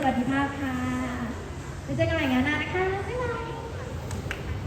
สวัสดิภาพค่ะไปเจอกันใหม่งานหน้านะคะ